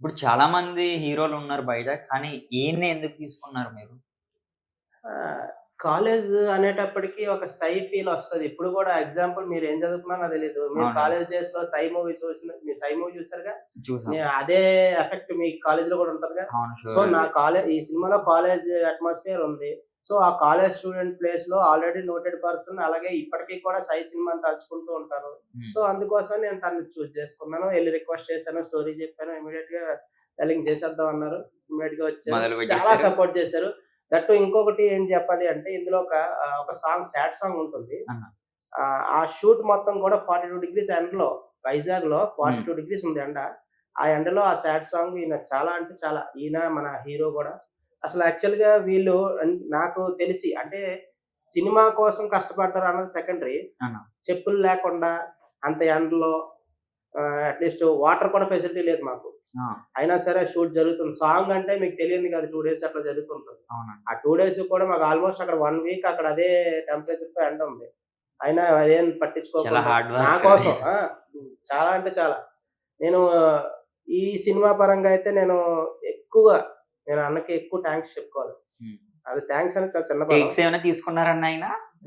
ఇప్పుడు చాలా మంది హీరోలు ఉన్నారు బయట కానీ ఈయన్ని ఎందుకు తీసుకున్నారు మీరు కాలేజ్ అనేటప్పటికి ఒక సై ఫీల్ వస్తది. ఇప్పుడు కూడా ఎగ్జాంపుల్ మీరు ఏం చదువుకున్నారో తెలీదు. మీరు. కాలేజ్ డేస్‌లో సై మూవీ చూసిన మీరు సై మూవీ చూసారుగా? అదే ఎఫెక్ట్ మీ కాలేజ్‌లో కూడా ఉంటదిగా? సో నా. కాలేజ్ ఈ సినిమాలో కాలేజ్ అట్మాస్ఫియర్ ఉంది. సో ఆ కాలేజ్ స్టూడెంట్ ప్లేస్‌లో ఆల్రెడీ నోటెడ్ పర్సన్ అలాగే ఇప్పటికి కూడా సై సినిమాని తలుచుకుంటూ ఉంటారు. సో అందుకోసం నేను తనని చూజ్ చేసుకున్నాను. ఎళ్ళి రిక్వెస్ట్ చేశాను. స్టోరీ చెప్పాను. ఇమ్మీడియేట్‌గా డబ్బింగ్ చేసేద్దాం అన్నారు. ఇమ్మీడియేట్‌గా వచ్చారు. మొదలు చాలా. సపోర్ట్ చేశారు. దట్టు ఇంకొకటి ఏం చెప్పాలి అంటే ఇందులో ఒక ఒక సాంగ్ సాడ్ సాంగ్ ఉంటుంది. ఆ షూట్ మొత్తం కూడా 42 డిగ్రీస్ ఎండలో వైజాగ్‌లో 42 డిగ్రీస్ ఉంది ఎండ. ఆ ఎండలో ఆ సాడ్ సాంగ్ ఈయన చాలా అంటే చాలా ఈయన మన హీరో కూడా అసలు యాక్చువల్‌గా వీళ్ళు నాకు తెలిసి అంటే సినిమా కోసం కష్టపడ్డారు అన్నది సెకండరీ. చెప్పులు లేకుండా అంత ఎండలో అట్‌లీస్ట్ వాటర్ కూడా ఫెసిలిటీ లేదు మాకు. అయినా సరే షూట్ జరుగుతుంది. సాంగ్ అంటే మీకు తెలియంది కాదు 2 డేస్ అట్లా జరుగుతుంటది. ఆ 2 డేస్ కూడా మాకు ఆల్‌మోస్ట్ అక్కడ 1 వీక్ అక్కడ అదే టెంపరేచర్‌తో ఎండ ఉంది. అయినా అదేం పట్టించుకోకుండా హార్డ్ నా కోసం! చాలా అంటే చాలా. నేను ఈ సినిమా పరంగా అయితే నేను ఎక్కువ నేను అన్నకి ఎక్కువ థాంక్స్ చెప్పుకోవాలి. అది థాంక్స్ అనేది చాలా చిన్న. టేక్స్ ఏమైనా తీసుకున్నారన్న ఆయన?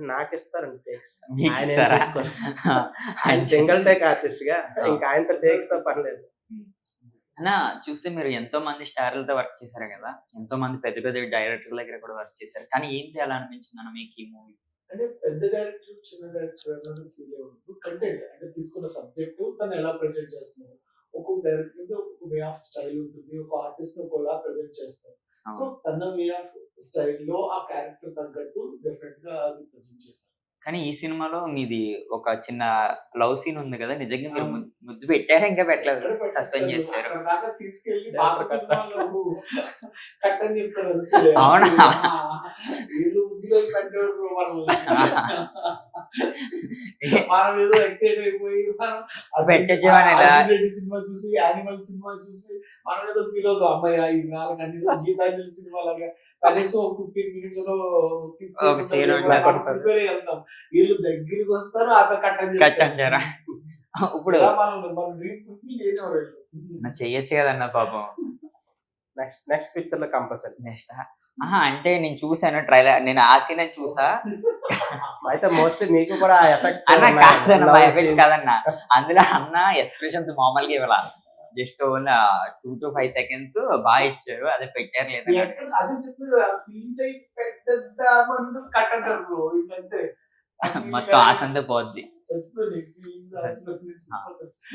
నాకిస్తారండి టేక్స్. మీకు ఆయనేం సింగిల్ టేక్ ఆర్టిస్ట్‌గా ఆ! ఇంకా ఆయనతో టేక్స్‌తో పని లేదు. హ్మ్. అన్న చూస్తే మీరు ఎంతో మంది స్టార్‌లతో వర్క్ చేశారు కదా! ఎంతో మంది పెద్ద పెద్ద డైరెక్టర్ల దగ్గర కూడా వర్క్ చేశారు. కానీ ఏం తేడా అనిపించిందన్న మీకు ఈ మూవీ? అంటే పెద్ద డైరెక్టర్, చిన్న డైరెక్టర్ అన్నది ఫీల్ అవ్వదు. కంటెంట్ అంటే తీసుకున్న సబ్జెక్ట్ తను ఎలా ప్రెజెంట్ చేస్తున్నారు. ఒక్కొక్క డైరెక్టర్‌కి ఒక్కొక్క వే ఆఫ్ స్టైల్ ఉంటుంది. ఒక ఆర్టిస్ట్ ఒకలా ప్రెజెంట్ చేస్తారు. సో. తన వే ఆఫ్ స్టైల్‌లో ఆ క్యారెక్టర్ తగ్గట్టు డెఫినెట్‌గా అది ప్రెజెంట్ చేస్తారు. కానీ ఈ సినిమాలో మీది ఒక చిన్న లవ్ సీన్ ఉంది కదా! నిజంగా మీరు ముద్దు పెట్టారా? ఇంకా పెట్టలేదు. సస్పెండ్? చేశారు. అవునా? మనం ఏదో ఎక్సైట్ అయిపోయి మనం సినిమా చూసి యానిమల్ సినిమా చూసి మనం ఏదో ఫీల్ అవుతాం అమ్మాయి ఈ నాలుగు కనీసం గీతాంజలి సినిమా లాగా కనీసం ఫిఫ్టీన్ మినిట్స్లో అయ్యి వెళ్తాం వీళ్ళు దగ్గరికి వస్తారు ఆమె కట్ అని కట్ అంటారా? ఇప్పుడు చెయ్యొచ్చు కదన్న పాపం. నెక్స్ట్ నెక్స్ట్ పిక్చర్‌లో కంపల్సరీ. నెక్స్ట్! అంటే నేను చూసాను ట్రైలర్. నేను ఆ సీనే చూసా. అయితే మోస్ట్‌లీ మీకు కూడా ఆ ఎఫెక్ట్స్ అన్న ఉన్నాయి. కాదన్న. కాదన్న. అందులో అన్న ఎక్స్‌ప్రెషన్స్ మామూలుగా ఇవ్వల. జస్ట్ ఓన్లీ 2-5 సెకండ్స్ బాగా ఇచ్చారు. అదే పెట్టారు లేదా మొత్తం ఆసంతా పోద్ది.